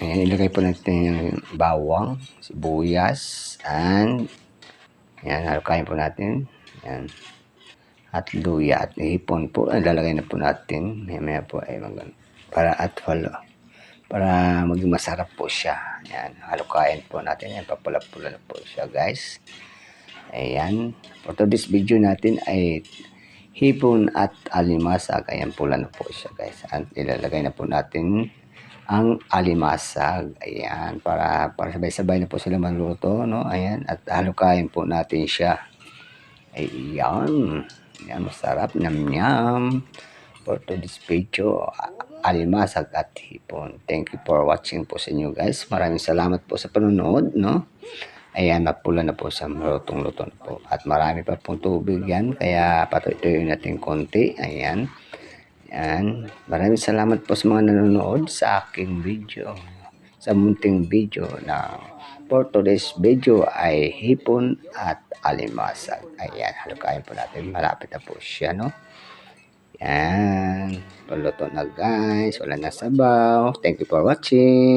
Ayan, ilagay po natin yung bawang, sibuyas, and yan, halukayin po natin. Yan. At luya at hipon po. Ay, lalagay na po natin. Maya maya po ay mag para at follow. Para maging masarap po siya. Yan. Halukayin po natin. Yan. Papula-pula na po siya guys. Ayan. For today's video natin ay hipon at alimasag. Ayan pula na po siya guys. At ilalagay na po natin ang alimasag. Ayan, para para sabay-sabay na po sila magluto, no? Ayan, at halukayin po natin siya. Ayan. Ayan, masarap. Nyam-nyam. For today's video, alimasag at hipon. Thank you for watching po sa inyo guys. Maraming salamat po sa panonood, no? Ayan, mapula na po sa lutong-luto na po. At marami pa pong tubig yan, kaya patuloy natin konti. Ayan. Yan. Maraming salamat po sa mga nanonood sa aking video. Sa munting video na for today's video ay hipon at alimasag. Ayan, halukayin po natin. Malapit na po siya, no? Yan. Paluto na guys. Wala na sabaw. Thank you for watching.